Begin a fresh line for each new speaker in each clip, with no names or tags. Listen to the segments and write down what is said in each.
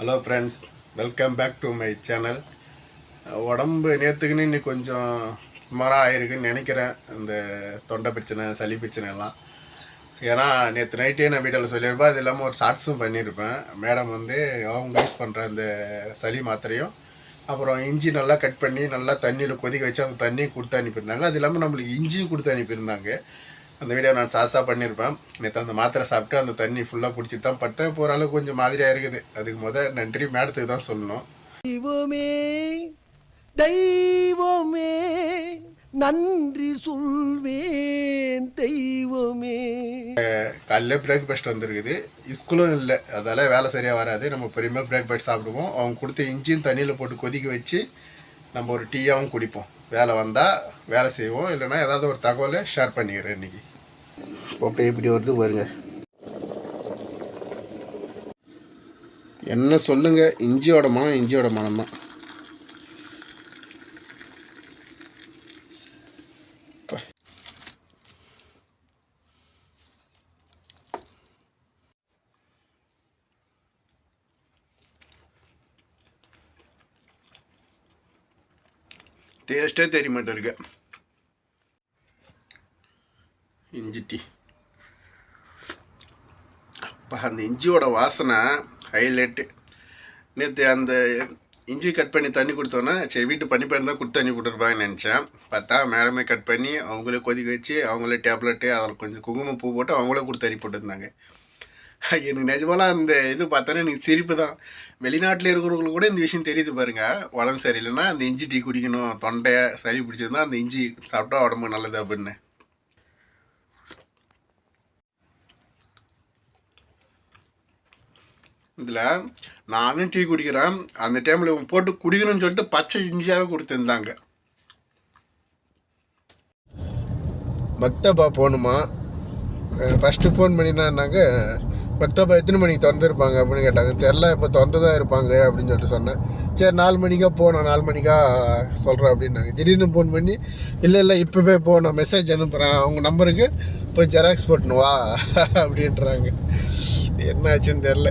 Hello friends welcome back to my channel உடம்பு நேற்றுக்குன்னு இன்னைக்கு கொஞ்சம் சுமாராக ஆயிருக்குன்னு நினைக்கிறேன். இந்த தொண்டை பிரச்சனை சளி பிரச்சனை எல்லாம். ஏன்னா நேற்று நைட்டே நான் வீட்டில் சொல்லியிருப்பேன். அது இல்லாமல் ஒரு ஷார்ட்ஸும் பண்ணியிருப்பேன். மேடம் வந்து அவங்க யூஸ் பண்ணுற அந்த சளி மாத்திரையும் அப்புறம் இஞ்சி நல்லா கட் பண்ணி நல்லா தண்ணியில் கொதிக்க வச்சு அவங்க தண்ணியும் கொடுத்து அனுப்பியிருந்தாங்க. அது இல்லாமல் நம்மளுக்கு இஞ்சியும் கொடுத்து அனுப்பியிருந்தாங்க. அந்த வீடியோ நான் சாசா பண்ணியிருப்பேன் நேற்று அந்த மாத்திரை சாப்பிட்டு அந்த தண்ணி ஃபுல்லாக குடிச்சிட்டு தான் பட்டேன் இப்போ ஓரளவுக்கு கொஞ்சம் மாதிரியாக இருக்குது. அதுக்கு முத நன்றி மேடத்துக்கு தான் சொல்லணும்.
தெய்வமே தெய்வமே நன்றி சொல்வேன் தெய்வமே.
காலையில் பிரேக்ஃபாஸ்ட் வந்திருக்குது. ஸ்கூலும் இல்லை. அதால் வேலை சரியாக வராது. நம்ம பொறுமையாக பிரேக்ஃபாஸ்ட் சாப்பிடுவோம். அவங்க கொடுத்த இஞ்சியும் தண்ணியில் போட்டு கொதிக்க வச்சு நம்ம ஒரு டீயாகவும் குடிப்போம். வேலை வந்தால் வேலை செய்வோம். இல்லைன்னா ஏதாவது ஒரு தகவலை ஷேர் பண்ணிக்கிறேன் இன்றைக்கி ஓகே இப்படி வருது வருங்க என்ன சொல்லுங்கள் இஞ்சியோட மனம் இஞ்சியோட மனம் தான் டேஸ்ட்டே தெரிய மாட்டேருக்கு இஞ்சி டீ. அப்பா அந்த இஞ்சியோட வாசனை ஹைலைட்டு நேற்று அந்த இஞ்சி கட் பண்ணி தண்ணி கொடுத்தோன்னே சரி வீட்டு பண்ணி தான் கொடுத்து தண்ணி கொடுத்துருப்பாங்கன்னு நினச்சேன். பார்த்தா மேடமே கட் பண்ணி அவங்களே கொதிக்க வச்சு அவங்களே டேப்லெட்டு அதில் கொஞ்சம் குங்குமம் பூ போட்டு அவங்களே கொடுத்து தண்ணி போட்டுருந்தாங்க. எனக்கு நிஜமாலாம் அந்த இது பார்த்தோன்னா எனக்கு சிரிப்பு தான் வெளிநாட்டில் இருக்கிறவங்களுக்கு கூட இந்த விஷயம் தெரியுது பாருங்கள் உடம்பு சரியில்லைன்னா அந்த இஞ்சி டீ குடிக்கணும் தொண்டை சளி பிடிச்சிருந்தா அந்த இஞ்சி சாப்பிட்டா உடம்பு நல்லது அப்படின்னு. இதில் நானும் டீ குடிக்கிறேன். அந்த டைமில் இவங்க போட்டு குடிக்கணும்னு சொல்லிட்டு பச்சை இஞ்சியாகவே கொடுத்துருந்தாங்க. மக்தபா போகணுமா? ஃபஸ்ட்டு ஃபோன் பண்ணினாங்க மக்தபா எத்தனை மணிக்கு திறந்துருப்பாங்க அப்படின்னு கேட்டாங்க. தெரில இப்போ திறந்து தான் இருப்பாங்க அப்படின்னு சொல்லிட்டு சொன்னேன். சரி நாலு மணிக்கா போனோம் நாலு மணிக்கா சொல்கிறேன் அப்படின்னாங்க. திடீர்னு ஃபோன் பண்ணி இல்லை இல்லை இப்போவே போ நான் மெசேஜ் அனுப்புகிறேன் அவங்க நம்பருக்கு போய் ஜெராக்ஸ் போட்டுன்னு வா அப்படின்றாங்க. என்ன ஆச்சுன்னு தெரில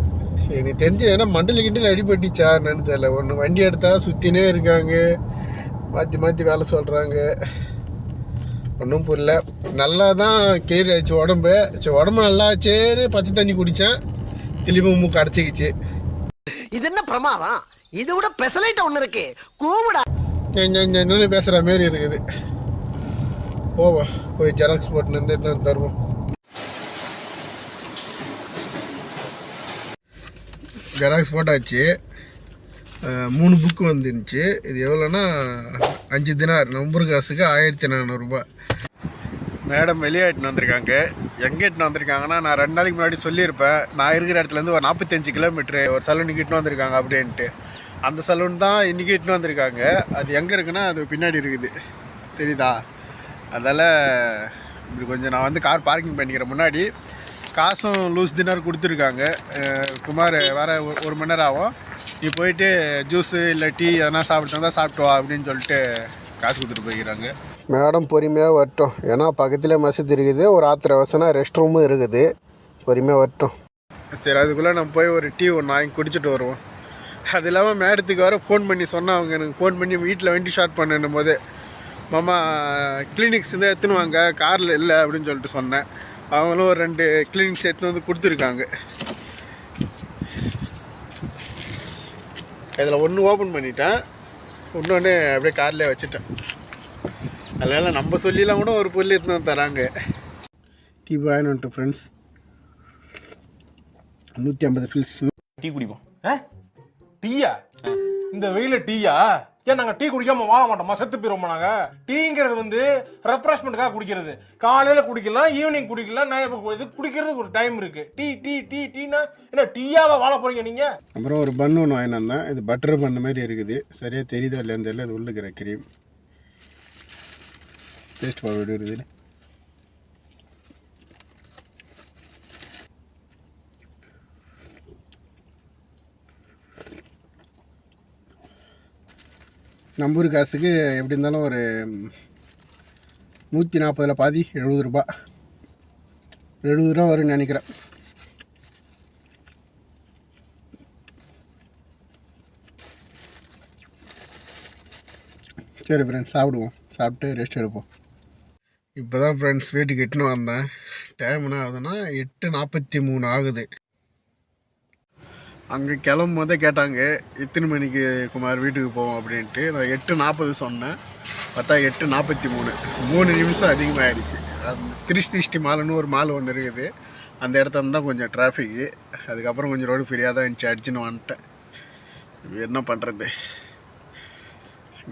எனக்கு தெரிஞ்சு ஏன்னா மண்டல கிண்டில் அடிபட்டுச்சா என்னன்னு தெரில ஒன்று வண்டி எடுத்தால் சுற்றினே இருக்காங்க. மாற்றி மாற்றி வேலை சொல்கிறாங்க ஒன்றும் புரியல. நல்லா தான் கீரை ஆச்சு உடம்பு. சரி உடம்பு நல்லா ஆச்சேன்னு பச்சை தண்ணி குடித்தேன் திரும்பி மூக்கு அடைச்சிக்கிச்சு.
இது என்ன பிரமாதம்? இது விட பெசலைட் ஒண்ணு இருக்கு. கூவிடா.
இன்னொன்று பேசுகிற மாரி இருக்குது. போவோம். போய் ஜெராக்ஸ் போட்டுன்னு வந்து தருவோம். ஜெராக்ஸ் போட்டாச்சு. மூணு புக்கு வந்துருந்துச்சு. இது எவ்வளோன்னா அஞ்சு தினார். நம்பர் காசுக்கு ஆயிரத்தி நானூறுரூபா மேடம் வெளியாயிட்டுன்னு வந்திருக்காங்க. எங்கே இட்டுன்னு வந்திருக்காங்கன்னா நான் ரெண்டு நாளைக்கு முன்னாடி சொல்லியிருப்பேன். நான் இருக்கிற இடத்துலேருந்து ஒரு நாற்பத்தஞ்சு கிலோமீட்ரு ஒரு சலூனுக்கு இட்டுன்னு வந்திருக்காங்க அப்படின்ட்டு. அந்த சலூன் தான் இன்றைக்கி இட்டுன்னு வந்திருக்காங்க. அது எங்கே இருக்குன்னா அது பின்னாடி இருக்குது. தெரியுதா? அதால் இப்படி கொஞ்சம் நான் வந்து கார் பார்க்கிங் பண்ணிக்கிறேன் முன்னாடி காசும் லூஸ் தினார் கொடுத்துருக்காங்க. குமார் வர ஒரு- ஒரு மணி நேரம் ஆகும். நீ போயிட்டு ஜூஸு இல்லை டீ எதனா சாப்பிட்டு வந்தால் சாப்பிட்டு வா அப்படின்னு சொல்லிட்டு காசு கொடுத்துட்டு போய்க்கிறாங்க. மேடம் பொறுமையாக வரட்டும். ஏன்னா பக்கத்தில் மசூதி இருக்குது ஒரு ஆத்திர அவசரம் ரெஸ்ட் ரூமும் இருக்குது. பொறுமையாக வரட்டும். சரி அதுக்குள்ளே நம்ம போய் ஒரு டீ ஒன்று வாங்கி குடிச்சிட்டு வருவோம். அது இல்லாமல் மேடத்துக்கு வர ஃபோன் பண்ணி சொன்னா அவங்க எனக்கு ஃபோன் பண்ணி வீட்டில் வண்டி ஷார்ட் பண்ணும் போது மாமா கிளினிக்ஸ் இருந்தால் எடுத்துன்னு வாங்க காரில் இல்லை அப்படின்னு சொல்லிட்டு சொன்னேன். அவங்களும் ஒரு ரெண்டு கிளினிக்ஸ் எடுத்துன்னு வந்து கொடுத்துருக்காங்க. இதில் ஒன்று ஓப்பன் பண்ணிட்டேன். இன்னொன்று அப்படியே கார்லேயே வச்சுட்டேன். அதனால் நம்ம சொல்லிலாம் கூட ஒரு பொருள் எடுத்துன்னு வந்து தராங்க. டீ வாங்கிட்டு ஃப்ரெண்ட்ஸ் நூற்றி ஐம்பது ஃபில்ஸ்
டீ குடிப்போம். டீயா? இந்த வெயில டீயா? ஏன் நாங்க டீ குடிக்காம வாழ மாட்டோமா? செத்து போயிருவோம் நாங்க? டீங்கிறது வந்து ரெஃப்ரெஷ்மெண்ட்டுக்காக குடிக்கிறது. காலையில குடிக்கலாம் ஈவினிங் குடிக்கலாம் இது குடிக்கிறதுக்கு ஒரு டைம் இருக்கு. டீ டீ டீ டீனா? என்ன டீயாவா வாழ போறீங்க நீங்க?
அப்புறம் ஒரு பன் ஒன்று வாங்கினா இது பட்டர் பண்ண மாதிரி இருக்குது. சரியாக தெரியுதா இல்லையான்னு தெரியல. இது உள்ளுக்கிற க்ரீம் டேஸ்ட் பார்க்க நம்பூர் காசுக்கு எப்படி இருந்தாலும் ஒரு நூற்றி நாற்பதில் பாதி எழுபது ரூபா. எழுபது ரூபா வரும்னு நினைக்கிறேன். சரி ஃப்ரெண்ட்ஸ் சாப்பிடுவோம். சாப்பிட்டு ரெஸ்ட் எடுப்போம். இப்போ தான் ஃப்ரெண்ட்ஸ் வீட்டுக்கு எட்டுன்னு வந்தேன். டைம் என்ன ஆகுதுன்னா எட்டு நாற்பத்தி மூணு ஆகுது. அங்கே கிளம்பும் போதே கேட்டாங்க எத்தனை மணிக்கு குமார் வீட்டுக்கு போவோம் அப்படின்ட்டு. நான் எட்டு நாற்பது சொன்னேன். பார்த்தா எட்டு நாற்பத்தி மூணு. மூணு நிமிஷம் அதிகமாகிடுச்சு திருஷ்டி திருஷ்டி மாலுன்னு ஒரு மால் ஒன்று இருக்குது. அந்த இடத்துல தான் கொஞ்சம் டிராஃபிக்கு அதுக்கப்புறம் கொஞ்சம் ரோடு ஃப்ரீயாக தான் இருந்துச்சு. அடிச்சுன்னு வந்துட்டேன். என்ன பண்ணுறது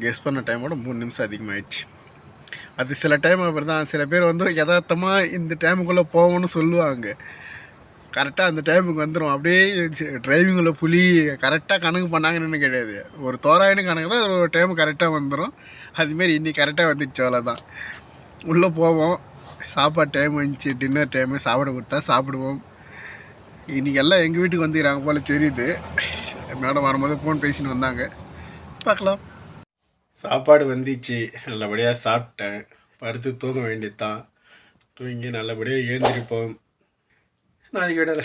கெஸ் பண்ண டைமோட மூணு நிமிஷம் அதிகமாகிடுச்சு அது சில டைம் அப்படி தான். சில பேர் வந்து யதார்த்தமாக இந்த டைமுக்குள்ளே போவோம்னு சொல்லுவாங்க. கரெக்டாக அந்த டைமுக்கு வந்துடும் அப்படியே டிரைவிங்கில் புலி கரெக்டாக கணக்கு பண்ணாங்கன்னு கிடையாது. ஒரு தோராயின கணக்கு தான் ஒரு டைம் கரெக்டாக வந்துடும் அதுமாரி இன்றைக்கி கரெக்டாக வந்துடுச்சு அவ்வளோதான் உள்ளே போவோம். சாப்பாடு டைம் வந்துச்சு டின்னர் டைமு சாப்பிட கொடுத்தா சாப்பிடுவோம். இன்றைக்கி எல்லாம் எங்கள் வீட்டுக்கு வந்துக்கிறாங்க போல் தெரியுது. மேடம் வரும்போது ஃபோன் பேசின்னு வந்தாங்க. பார்க்கலாம். சாப்பாடு வந்துச்சு. நல்லபடியாக சாப்பிட்டேன். படுத்து தூங்க வேண்டியது தான் தூங்கி நல்லபடியாக எழுந்திருப்போம். No, yo era de